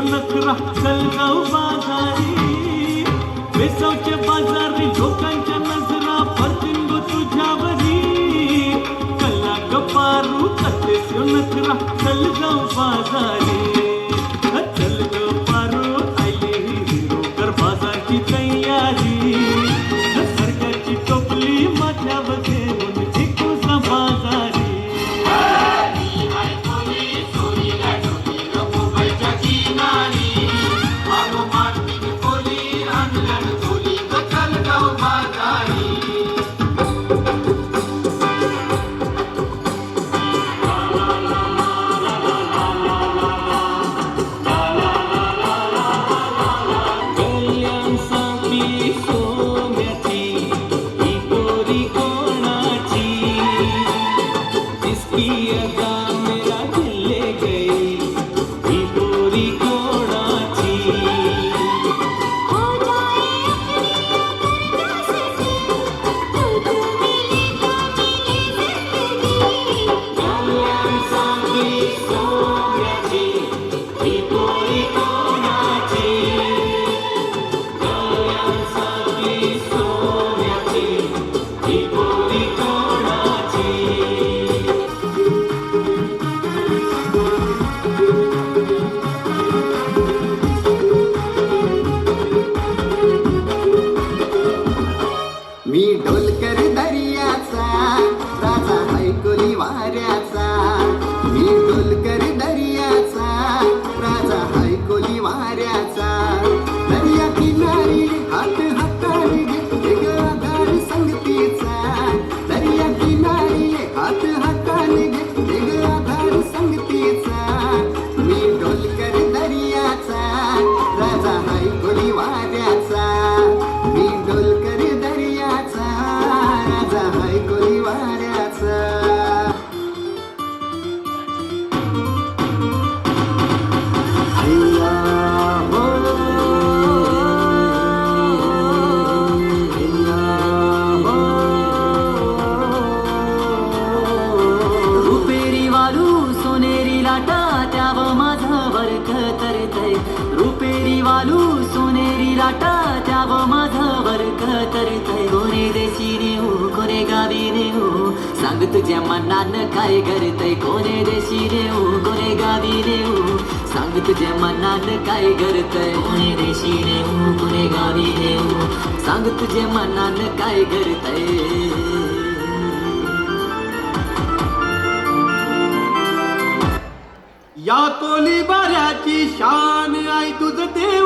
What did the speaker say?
नखरा चल जाऊ बाजारी. देशाचे बाजारी लोकांच्या नजरा पडतील व तुझ्यावरी. चला गपारू करतेस यो नखरा चल जाऊ बाजारी. मी ढोलकर दर्याचा राजा हैकोली वाऱ्याचा. मी ढोलकर दर्याचा राजा हैकोली वाऱ्याचा. दर्या किनारी हात हातारी घे संगतीचा. दर्या किनारी हात हाताने घे संगतीचा. चालू सोनेरी लाटा त्याव माझं वर्क तरतय कोणे देशी नेऊ कोणे गावी नेऊ सांग तुझ्या मनान काय करतय कोणे देशी नेऊ कोणे गावी नेऊ सांग तुझ्या मनान काय करतय कोणे देशी नेऊ कोणे गावी नेऊ सांग तुझ्या मनान काय करतय या कोली बाऱ्याची शान आई तुझ देव.